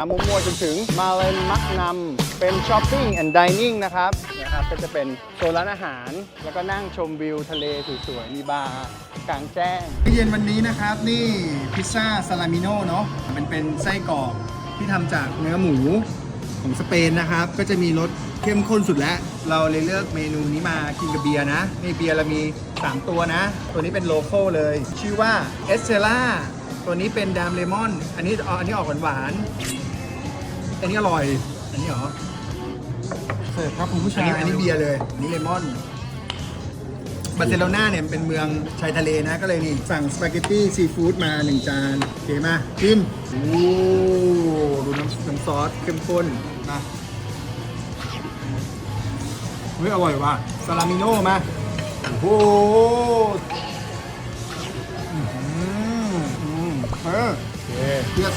มุมมัวจนถึงมาเลนมักนำเป็นช้อปปิ้งแอนด์ดิเนิ่งนะครับนี่ยครับ ก็จะเป็นโซนร้านอาหาร แล้วก็นั่งชมวิวทะเลสวยๆ มีบาร์กลางแจ้งเย็นวันนี้นะครับ นี่พิซซ่าซาลามิโนเนาะมันเป็นไส้กรอกที่ทำจากเนื้อหมูของสเปนนะครับ ก็จะมีรสเข้มข้นสุดแล้ว เราเลยเลือกเมนูนี้มากินกับเบียร์นะในเบียร์เรามี 3 ตัวนะ ตัวนี้เป็นโลโก้เลย ชื่อว่าเอสเซล่า ตัวนี้เป็นดามเลมอน อันนี้อ๋ออันนี้ออกหวานๆอันนี้อร่อย อันนี้เหรอเสิร์ฟครับคุณผู้อันชายนี้อันนี้เบียร์เลย อันนี้เลมอน บาร์เซโลนาเนี่ยเป็นเมืองชายทะเลนะ ก็เลยนี่ สั่งสปาเกตตี้ซีฟู้ดมาหนึ่งจานโอเคมาชิมโอ้ดูน้ำน้ำซอสเข้มข้นมาเฮ้ยอร่อยว่ะซาลามิโน่มา โอ้โห อื้อ